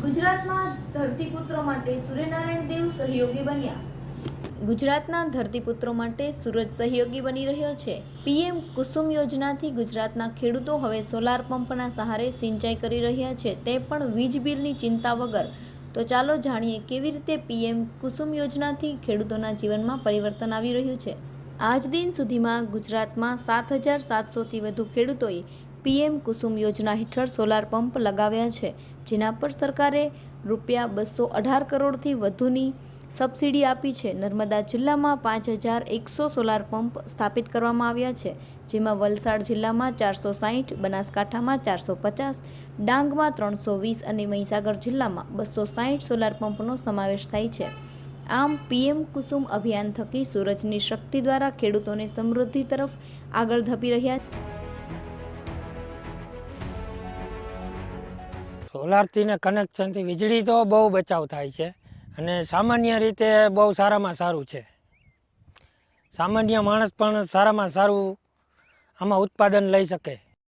ગુજરાતમાં ધરતીપુત્રો માટે સૂર્યનારાયણ દેવ સહયોગી બન્યા. ગુજરાતના ધરતીપુત્રો માટે સૂરજ સહયોગી બની રહ્યો છે. પીએમ કુસુમ યોજનાથી ગુજરાતના ખેડૂતો હવે સોલાર પંપના સહારે સિંચાઈ કરી રહ્યા છે. તે પણ વીજ બિલની ચિંતા વગર. તો ચાલો જાણીએ કેવી રીતે પીએમ કુસુમ યોજનાથી ખેડૂતોના જીવનમાં પરિવર્તન આવી રહ્યું છે. આજ દિન સુધીમાં ગુજરાતમાં સાત હજાર સાતસોથી વધુ ખેડૂતોએ પીએમ કુસુમ યોજના હેઠળ સોલાર પંપ લગાવ્યા છે, જેના પર સરકારે રૂપિયા બસો અઢાર કરોડથી વધુની સબસિડી આપી છે. નર્મદા જિલ્લામાં પાંચ હજાર એકસો સોલાર પંપ સ્થાપિત કરવામાં આવ્યા છે, જેમાં વલસાડ જિલ્લામાં ચારસો સાહીઠ બનાસકાંઠામાં ચારસો પચાસ, ડાંગમાં ત્રણસો વીસ અને મહીસાગર જિલ્લામાં બસો સાહીઠ સોલાર પંપનો સમાવેશ થાય છે. આમ, પીએમ કુસુમ અભિયાન થકી સૂરજની શક્તિ દ્વારા ખેડૂતોને સમૃદ્ધિ તરફ આગળ ધપી રહ્યા સોલારથી ને કનેક્શનથી વીજળી તો બહુ બચાવ થાય છે અને સામાન્ય રીતે બહુ સારામાં સારું છે. સામાન્ય માણસ પણ સારામાં સારું આમાં ઉત્પાદન લઈ શકે.